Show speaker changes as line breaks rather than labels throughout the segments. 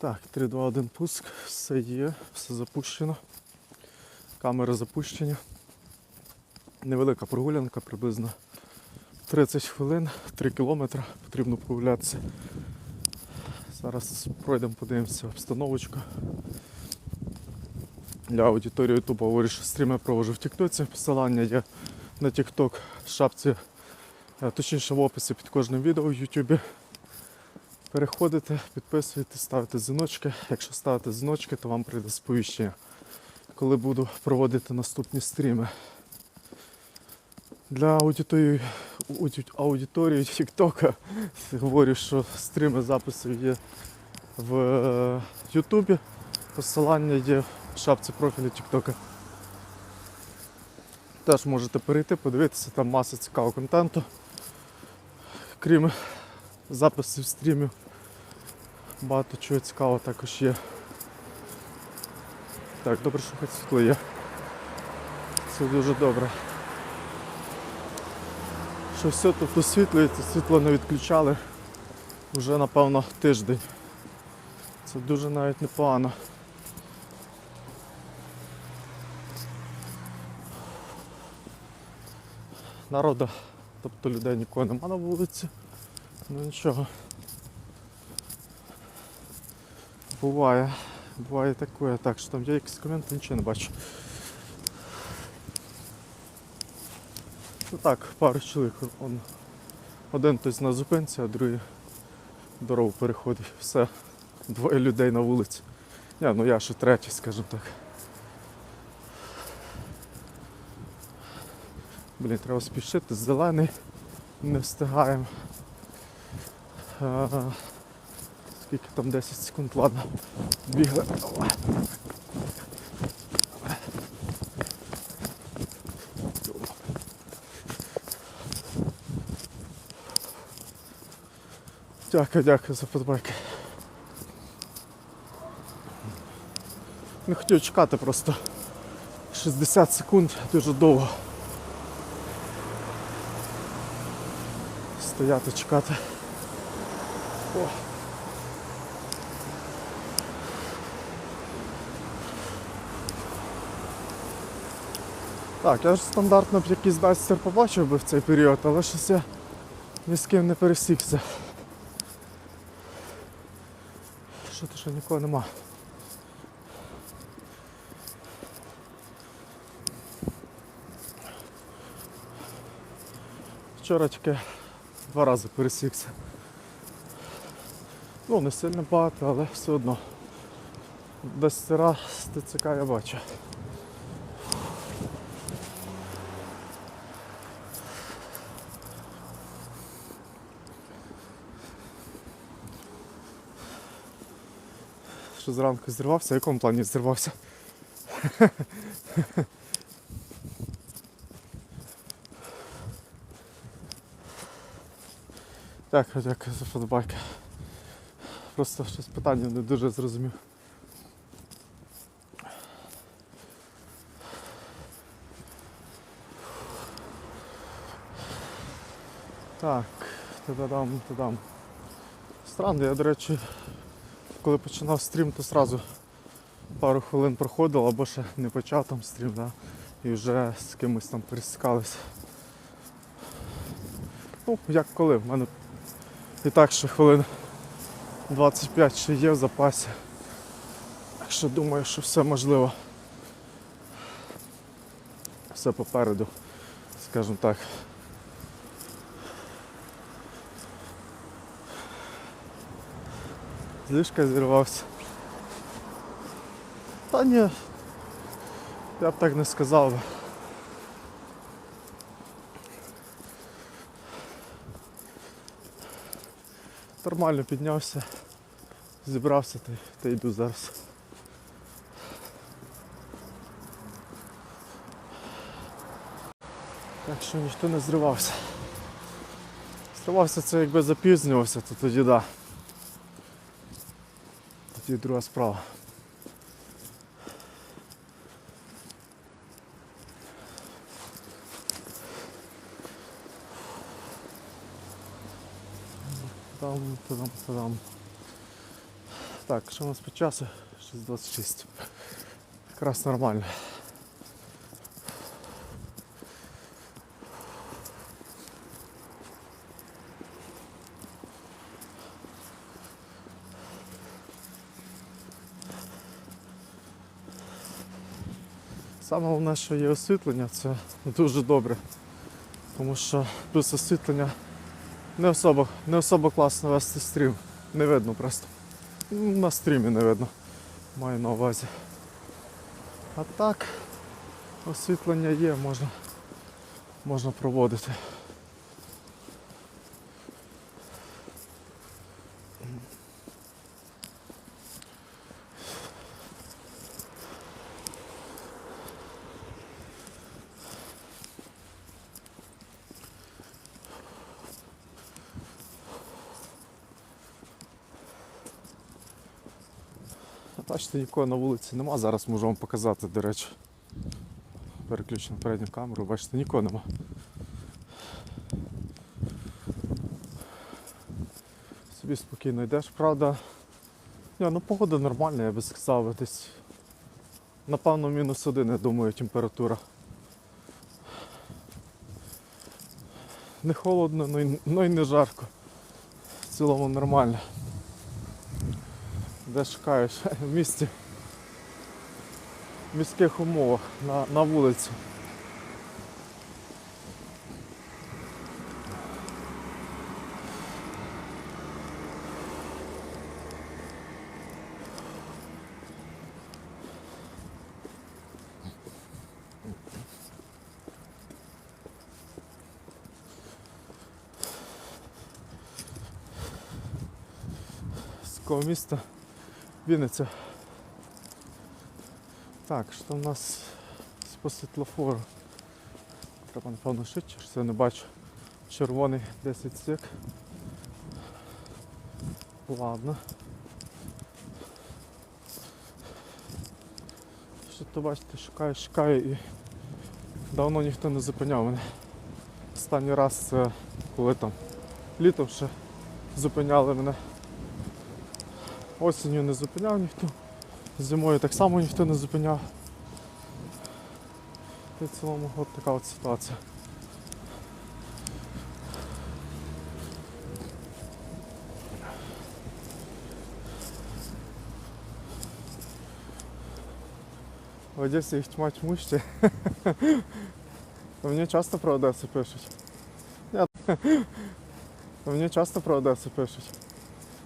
Так, 3, 2, 1 пуск, все є, все запущено. Камери запущені. Невелика прогулянка, приблизно 30 хвилин, 3 кілометри, потрібно прогулятися. Зараз пройдемо, подивимося обстановочку. Для аудиторії Ютуба говорю, що стріми провожу в Тіктоці. Посилання є на Тікток в шапці, е, точніше в описі під кожним відео в Ютубі. Переходите, підписуєтесь, ставите дзвіночки. Якщо ставите дзвіночки, то вам прийде сповіщення, коли буду проводити наступні стріми. Для аудиторії, аудиторії TikTok говорю, що стріми записи є в е, Ютубі. Посилання є в шапці профілю TikTok. Теж можете перейти, подивитися, там маса цікавого контенту. Крім записів стрімів. Багато чого цікавого також є. Так, добре, що хоч світло є. Це дуже добре. Що все тут освітлюється, світло не відключали вже напевно тиждень. Це дуже навіть непогано. Народу, тобто людей нікого нема на вулиці. Ну нічого. Буває. Буває таке. Так, що там є якісь коменти, нічого не бачу. Ну так, пару чоловік. Он, один хтось на зупинці, а другий дорогу переходить. Все. Двоє людей на вулиці. Ні, ну я ще третій, скажімо так. Блін, треба спішити, зелений, не встигаємо. Скільки там 10 секунд, ладно. Бігли. Дякую, дякую за подбайки. Не хотів чекати просто 60 секунд дуже довго. Стояти, чекати. О. Так, я ж стандартно б якийсь дастер побачив би в цей період, але щось я ні з ким не пересікся. Що то що нікого нема. Вчора тільки два рази пересікся. Ну, не сильно багато, але все одно. Без стира з ТЦК я бачу. Що зранку зірвався, в якому плані зірвався? Дякую, дякую за фотобайки. Просто щось питання не дуже зрозумів. Так, та-дам, та-дам. Странно, я, до речі, коли починав стрім, то одразу пару хвилин проходило, або ще не почав там стрім, да? і вже з кимось там пересікалися. Ну, як коли, в мене і так ще хвилин 25 ще є в запасі. Так що думаю, що все можливо. Все попереду, скажімо так. З зірвався. Та ні. Я б так не сказав. Нормально піднявся, зібрався та, та йду зараз. Так що ніхто не зривався. Зривався це якби запізнювався, то тоді да. Тоді друга справа. Там, там, там. Так, що у нас по часу? 6.26. Якраз нормально. Саме головне, що є освітлення, це дуже добре. Тому що без освітлення не особо, не особо класно вести стрім. Не видно просто. На стрімі не видно. Маю на увазі. А так, освітлення є, можна, можна проводити. Бачите, нікого на вулиці нема. Зараз можу вам показати, до речі. Переключу передню камеру, бачите, нікого нема. Собі спокійно йдеш, правда. Ні, ну погода нормальна, я би сказав, десь. Напевно, мінус один, я думаю, температура. Не холодно, ну й, ну й не жарко. В цілому нормально. Де? В місті. В міських умовах на, на вулиці. Міста? Вінниця. Так, що в нас по світлофору? Треба напевно швидше, що я не бачу. Червоний 10 сек. Ладно. Що то бачите, шукаю, шукаю і давно ніхто не зупиняв мене. Останній раз це коли там літом ще зупиняли мене. Осінню не зупиняв ніхто. Зимою так само ніхто не зупиняв. І в цілому от така от ситуація. В Одесі їх тьма тьмуща. Мені часто про Одесу пишуть. Ні, Мені часто про Одесу пишуть.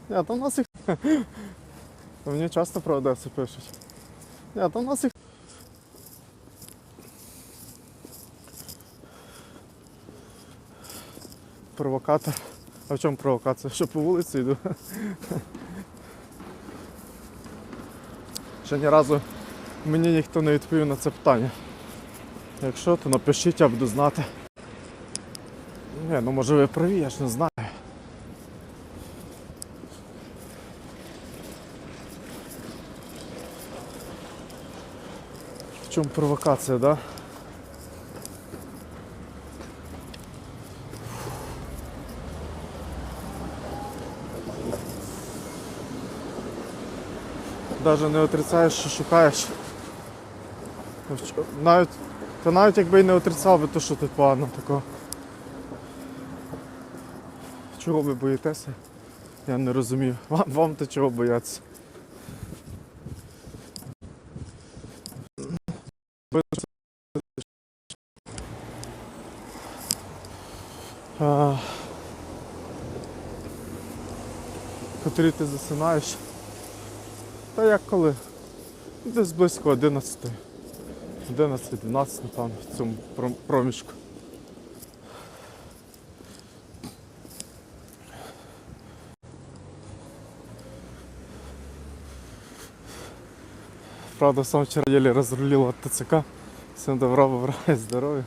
Ні, там нас їх Мені часто про Одесу пишуть. Ні, там нас їх. Провокатор. А в чому провокація? Що по вулиці йду? Ще ні разу мені ніхто не відповів на це питання. Якщо, то напишіть, я буду знати. Ні, ну може ви праві, я ж не знаю. В чому провокація, да? Даже не отрицаєш, що шукаєш. Ну, Навіть, та навіть якби і не отрицав би, то що тут погано такого. Чого ви боїтеся? Я не розумію. Вам, вам то чого бояться? 3 ти засинаєш. Та як коли? Десь близько 11. 11-12 там в цьому проміжку. Правда, сам вчора еле розрулив ТЦК. Всім добра, бобра і здоров'я.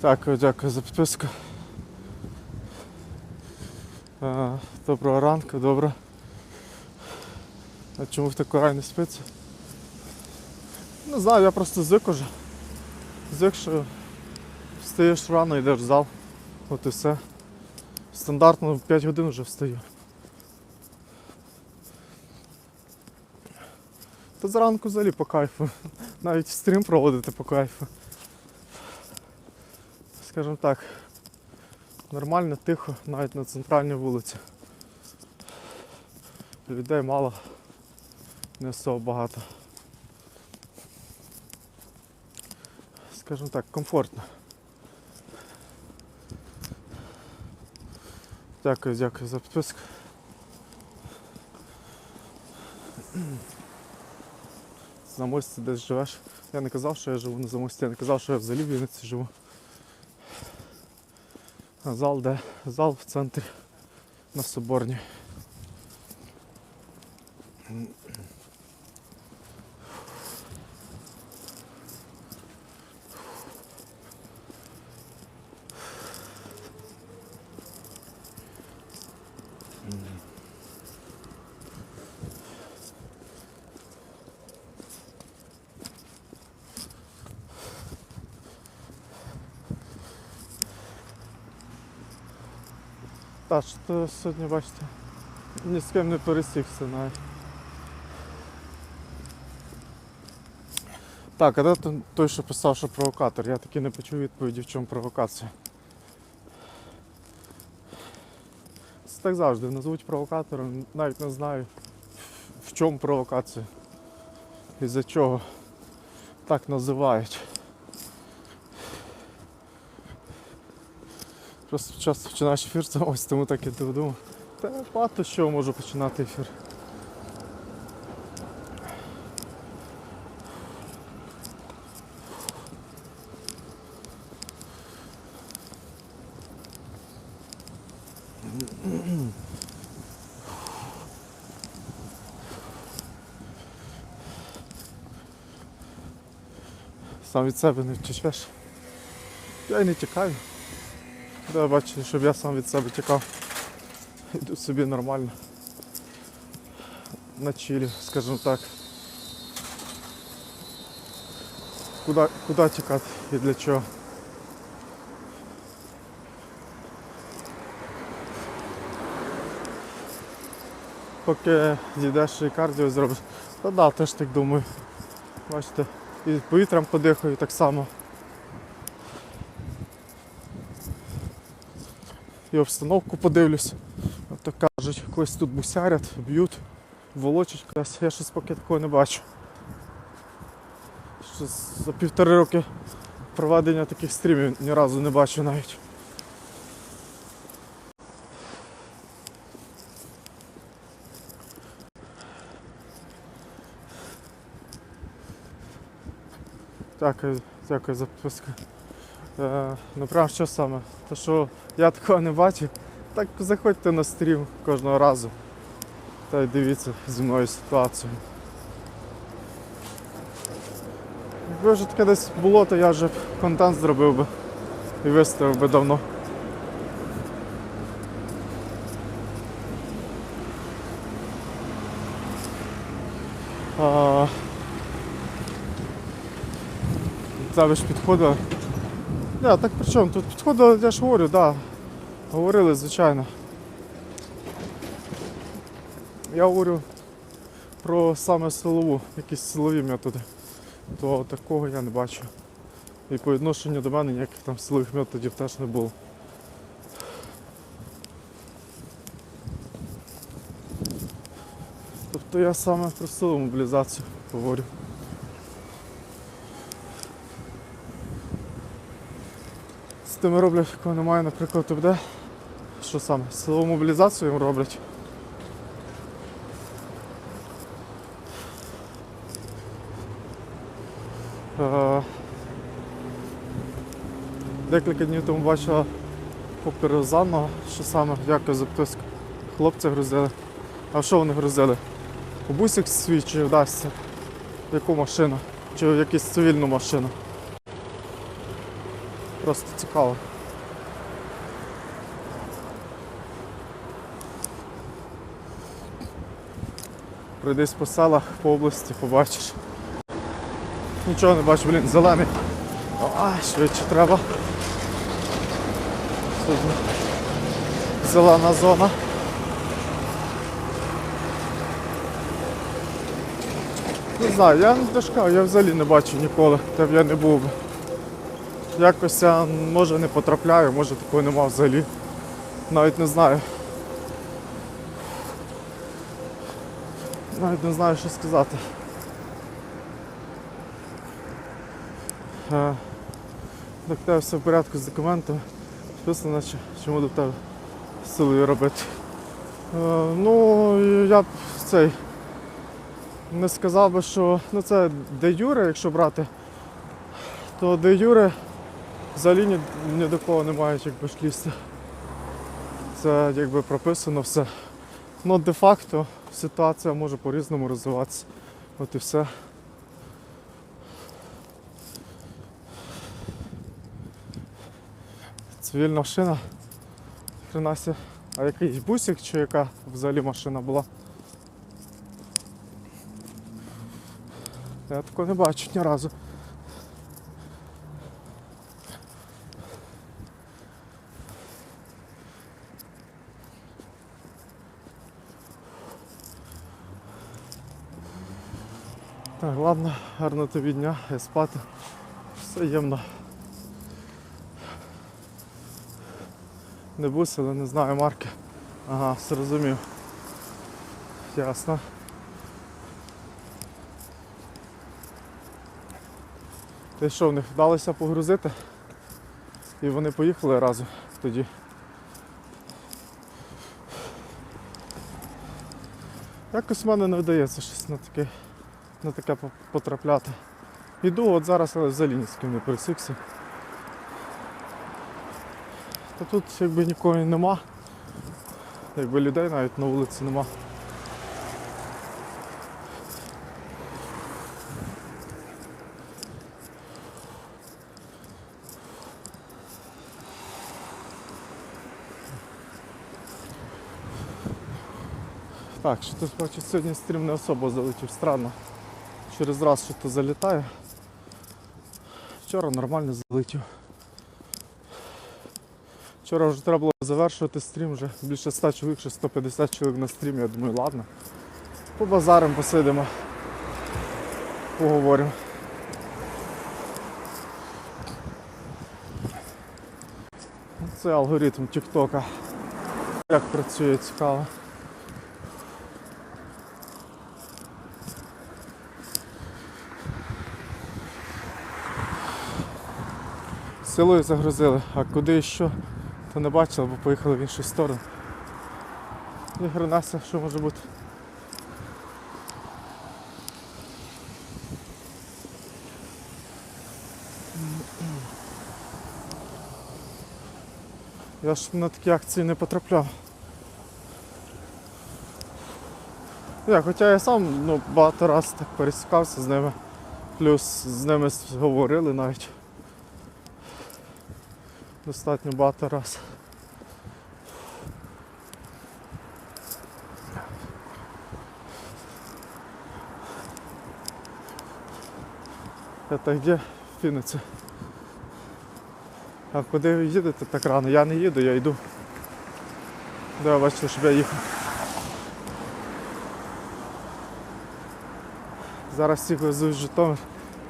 Так, дякую за підписку. Доброго ранку, добре. А чому в таку рань не спиться? Не знаю, я просто звик уже. Звик, що встаєш рано, йдеш в зал. От і все. Стандартно в 5 годин вже встаю. Та зранку взагалі по кайфу. Навіть стрім проводити по кайфу. Скажімо так, нормально, тихо, навіть на центральній вулиці. Людей мало, не особо багато. Скажімо так, комфортно. Дякую, дякую за підписку. На мості десь живеш. Я не казав, що я живу на замості, я не казав, що я в Вінниці живу. Зал де? Зал в центрі на Соборній. Так, що сьогодні бачите, ні з ким не пересікся навіть. Так, а де той, що писав, що провокатор? Я таки не почув відповіді, в чому провокація. Це так завжди назвуть провокатором, навіть не знаю, в чому провокація. І за чого так називають. Просто часто починаєш ефір, це ось тому так і думав. Та багато чого можу починати ефір. Сам від себе не втечеш. Я й не тікаю. Да, бачите, щоб я сам від себе тікав. Йду собі нормально. На чилі, скажімо так. Куди, куди тікати і для чого? Поки зійдеш і кардіо зробиш. Та да, теж так думаю. Бачите, і повітрям подихаю так само. І обстановку подивлюсь. От так кажуть, когось тут бусярять, б'ють, волочать кудись. Я щось поки такого не бачу. Щось за півтори роки проведення таких стрімів ні разу не бачу навіть. Дякую, дякую за підписку. Е, ну прям що саме? То що я такого не бачив, так заходьте на стрім кожного разу. Та й дивіться зі мною ситуацію. Якби вже таке десь було, то я вже контент зробив би і виставив би давно. А... Це ви ж підходили. Да, так при чому? Тут підходили, я ж говорю, да. Говорили, звичайно. Я говорю про саме силову, якісь силові методи. То такого я не бачу. І по відношенню до мене ніяких там силових методів теж не було. Тобто я саме про силову мобілізацію говорю. З тими роблять, кого немає, наприклад, ТБД. Що саме? Силову мобілізацію їм роблять. Е, Декілька днів тому бачила попер Розанного, що саме, дякую за підписку. Хлопці грузили. А що вони грузили? У бусик свій чи вдасться? Яку машину? Чи в якусь цивільну машину? Просто цікаво. Пройдись по селах, по області, побачиш. Нічого не бачу, блін, зелений. А, швидше треба. Зелена зона. Не знаю, я не дошка, я взагалі не бачу ніколи, та б я не був би. Якось я може не потрапляю, може такого нема взагалі. Навіть не знаю. Навіть не знаю, що сказати. Е, Так тебе все в порядку з документами. Списано, чи чому до тебе силою робити. Е, Ну, я б цей не сказав би, що ну це де юре, якщо брати, то де юре взагалі ні, ні до кого немає якби шлісти. Це якби прописано все. Ну де-факто ситуація може по-різному розвиватися. От і все. Цивільна машина. Хренася. А якийсь бусик чи яка взагалі машина була? Я такого не бачу ні разу. Ладно, гарно тобі дня, я спати. Все ємно. Не бус, але не знаю марки. Ага, зрозумів. Ясно. Ти що, в них вдалося погрузити? І вони поїхали разом тоді. Якось в мене не вдається щось на таке, на таке потрапляти. Іду от зараз, але взагалі ні з ким не пересікся. Та тут якби нікого нема. Якби людей навіть на вулиці нема. Так, що тут бачу, сьогодні стрім не особо залетів странно. Через раз що то залітає. Вчора нормально залетів. Вчора вже треба було завершувати стрім, вже більше 100 чоловік, ще 150 чоловік на стрімі. Я думаю, ладно. По базарам посидимо. Поговоримо. Це алгоритм Тіктока. Як працює цікаво. Силою загрузили, а куди що, то не бачили, бо поїхали в іншу сторону. І гранася, що може бути. Я ж на такі акції не потрапляв. Я, хоча я сам ну, багато разів так пересікався з ними, плюс з ними говорили навіть достатньо багато раз. Это где Фіниці? А куди ви їдете так рано? Я не їду, я йду. Да, бачите, щоб я їхав. Зараз всіх везуть в Житомир.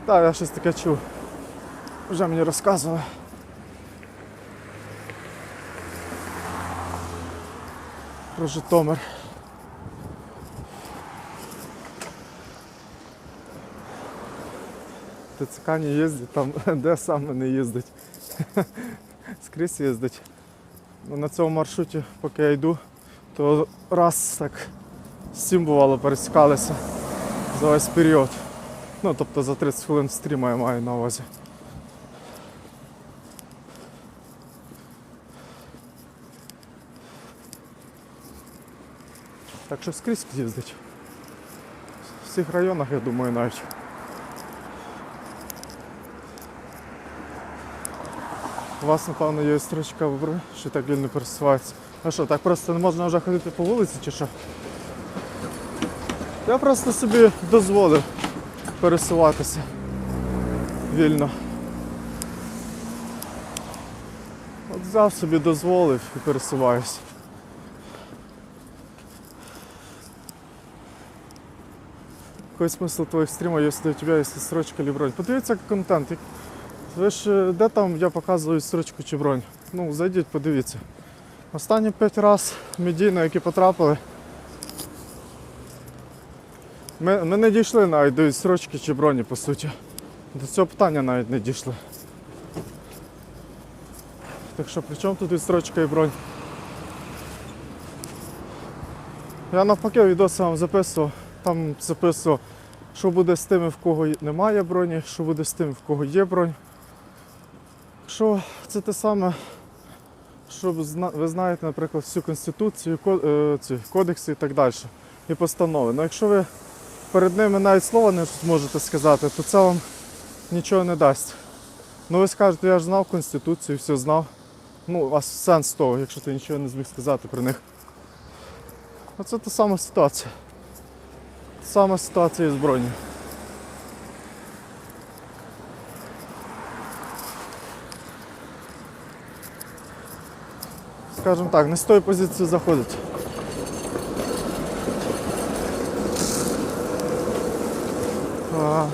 Так, я щось таке чув. Вже мені розказували. Про Житомир. ТЦК не їздить, там де саме не їздить. Скрізь їздить. Ну, На цьому маршруті, поки я йду, то раз так сім бувало пересікалися за весь період. Ну, тобто за 30 хвилин стріма я маю на увазі. Так що скрізь їздить. В всіх районах, я думаю, навіть. У вас, напевно, є стрічка вибори, що так вільно пересувається. А що, так просто не можна вже ходити по вулиці чи що? Я просто собі дозволив пересуватися вільно. От взяв собі дозволив і пересуваюся. Какой смысл твоих стримов, если у тебя есть срочка или бронь? Подивіться контент. Ви ж е, де там я показую срочку чи бронь? Ну, зайдіть, подивіться. Останні 5 разів медійно, які потрапили. Ми, ми не дійшли навіть до срочки чи броні, по суті. До цього питання навіть не дійшли. Так що при чому тут відстрочка і бронь? Я навпаки відоси вам записував. Там записував, що буде з тими, в кого немає броні, що буде з тими, в кого є бронь. Що це те саме, що ви знаєте, наприклад, всю конституцію, е, ці кодекси і так далі. І постанови. Ну якщо ви перед ними навіть слова не зможете сказати, то це вам нічого не дасть. Ну ви скажете, я ж знав Конституцію, все знав. Ну, а сенс того, якщо ти нічого не зміг сказати про них. Оце та сама ситуація. Та сама ситуація з броні. Скажімо так, не з тої позиції заходить. А,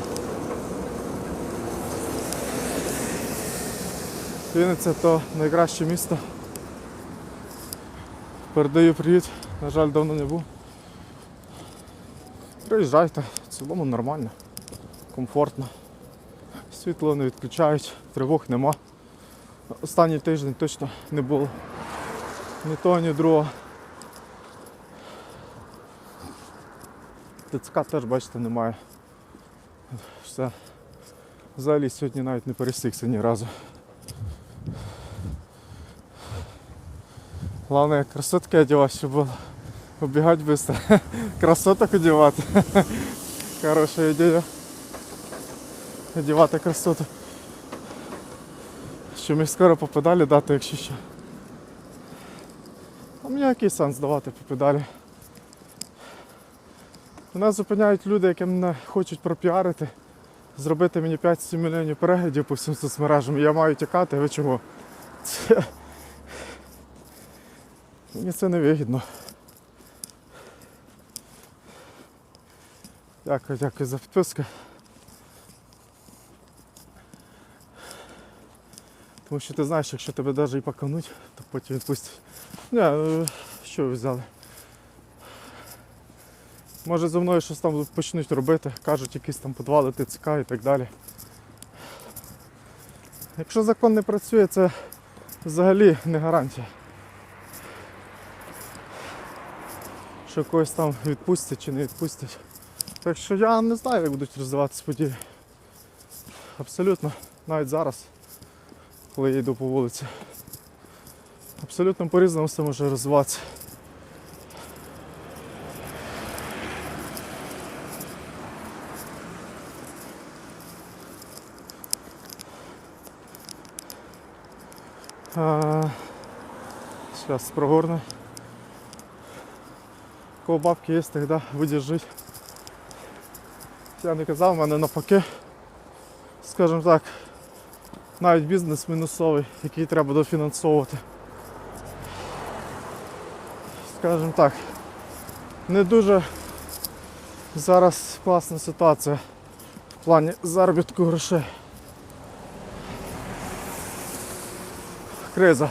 Вінниця то найкраще місто. Передаю привіт. На жаль, давно не був. Приїжджайте, в цілому нормально, комфортно. Світло не відключають, тривог нема. Останній тиждень точно не було. Ні того, ні другого. ТЦК теж, бачите, немає. Все. Взагалі сьогодні навіть не пересікся ні разу. Главное, красотки чтобы было. Убегать быстро. Красоток одевати. Хороша ідея. Одівати красоток. Що ми скоро по дати, якщо що. А мені який сенс давати по педалі? Мене зупиняють люди, які мене хочуть пропіарити, зробити мені 5-7 мільйонів переглядів по всім соцмережам. Я маю тікати, ви чого? Це... Мені це не вигідно. Дякую, дякую за підписку. Тому що ти знаєш, якщо тебе навіть і покануть, то потім відпустять. Не, е, що ви взяли? Може зі мною щось там почнуть робити, кажуть якісь там підвали ТЦК і так далі. Якщо закон не працює, це взагалі не гарантія. Що когось там відпустять чи не відпустять. Так що я не знаю, як будуть розвиватися події. Абсолютно, навіть зараз, коли я йду по вулиці. Абсолютно по-різному все може розвиватися. Сейчас прогорну. Кого бабки є, тоді видержить. Я не казав, в мене навпаки, скажімо так, навіть бізнес мінусовий, який треба дофінансовувати. Скажімо так, не дуже зараз класна ситуація в плані заробітку грошей. Криза.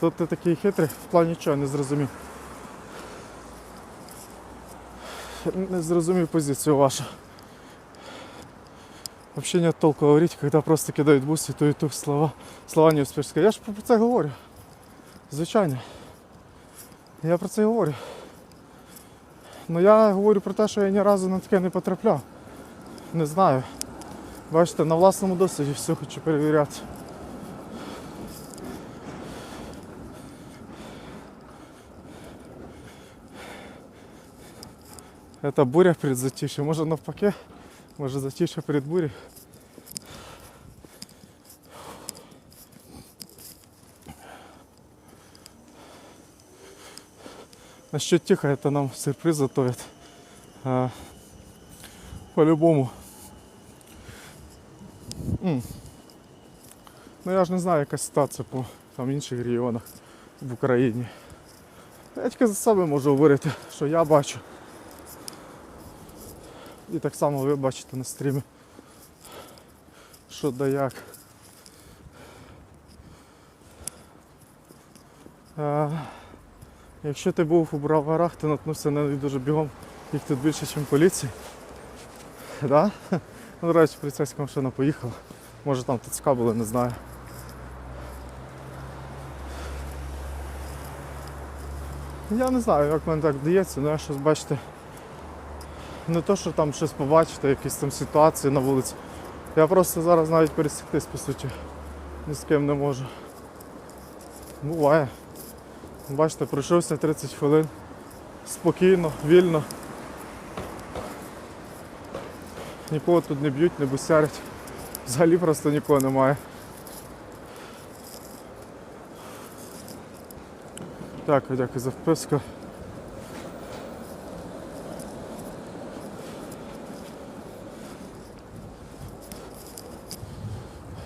Тут ти такий хитрий, в плані чого, не зрозумів. Не зрозумів позицію вашу. Вообще нет толку говорить, когда просто кидают бусы, то и то слова, слова не сказать. Я ж про це говорю. Звичайно. Я про це говорю. Ну я говорю про те, що я ні разу на таке не потрапляв. Не знаю. Бачите, на власному досвіді все хочу перевіряти. Это буря перед затишьем. Може навпаки, може затишье перед бурей. Насчет тихо, это нам сюрприз готовят. А, по-любому. Ну я ж не знаю, яка ситуація по там, інших регіонах в Україні. Я тільки за себе можу говорити, що я бачу. І так само ви бачите на стрімі. Що да як. Е, якщо ти був у браварах, ти наткнувся на них дуже бігом, їх тут більше, ніж поліції. Да? Ну, речі, поліцейська машина поїхала. Може там ТЦК було, не знаю. Я не знаю, як мені так вдається, але я щось бачите. Не то, що там щось побачити, якісь там ситуації на вулиці. Я просто зараз навіть пересіктись, по суті, ні з ким не можу. Буває. Бачите, пройшовся 30 хвилин. Спокійно, вільно. Нікого тут не б'ють, не бусярять. Взагалі просто нікого немає. Дякую, дякую за вписку.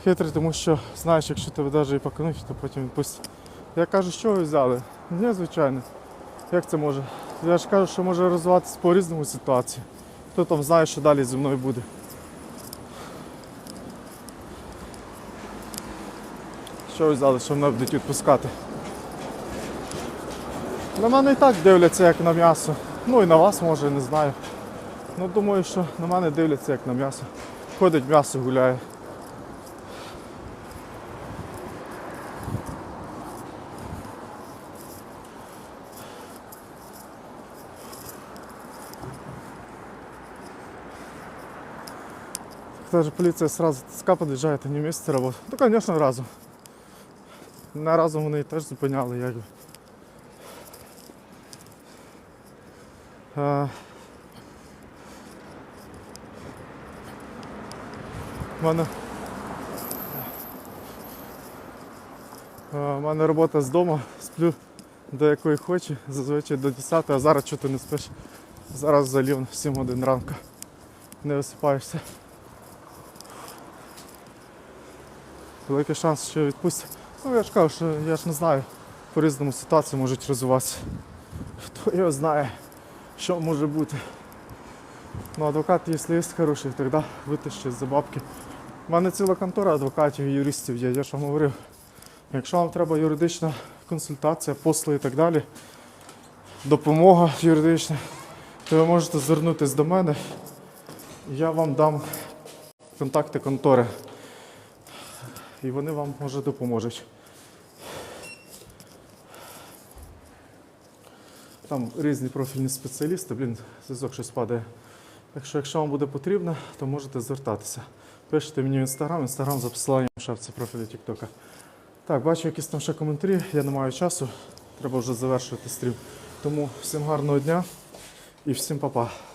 Хитрий, тому що знаєш, якщо тебе навіть і покинуть, то потім відпустять. Я кажу, що ви взяли? Ні, звичайно. Як це може? Я ж кажу, що може розвиватися по-різному ситуації. Хто там знає, що далі зі мною буде. Що ви взяли, що мене будуть відпускати? На мене і так дивляться як на м'ясо. Ну і на вас може, не знаю. Ну думаю, що на мене дивляться як на м'ясо. Ходить м'ясо гуляє. Даже полиция сразу ТСК під'їжджає, не вместе работать. Ну, конечно, разом. На разом вони теж зупиняли, як би. Е, в мене, е, мене робота з дому, сплю до якої хочу, зазвичай до 10, а зараз чого ти не спиш. Зараз залів 7 годин ранку. Не висипаєшся. Великий шанс, що відпустять. Ну я ж кажу, що я ж не знаю, по-різному ситуації можуть розвиватися. Хто його знає, що може бути. Ну, адвокат, якщо є хороший, тоді витащить за бабки. У мене ціла контора адвокатів і юристів є, я ж вам говорив. Якщо вам треба юридична консультація, послуги і так далі, допомога юридична, то ви можете звернутися до мене. Я вам дам контакти контори. І вони вам може допоможуть. Там різні профільні спеціалісти, блін, зв'язок щось падає. Так що, якщо вам буде потрібно, то можете звертатися. Пишете мені в інстаграм, інстаграм за посиланням шапці профілю Тіктока. Так, бачу якісь там ще коментарі, я не маю часу, треба вже завершувати стрім. Тому всім гарного дня і всім па-па.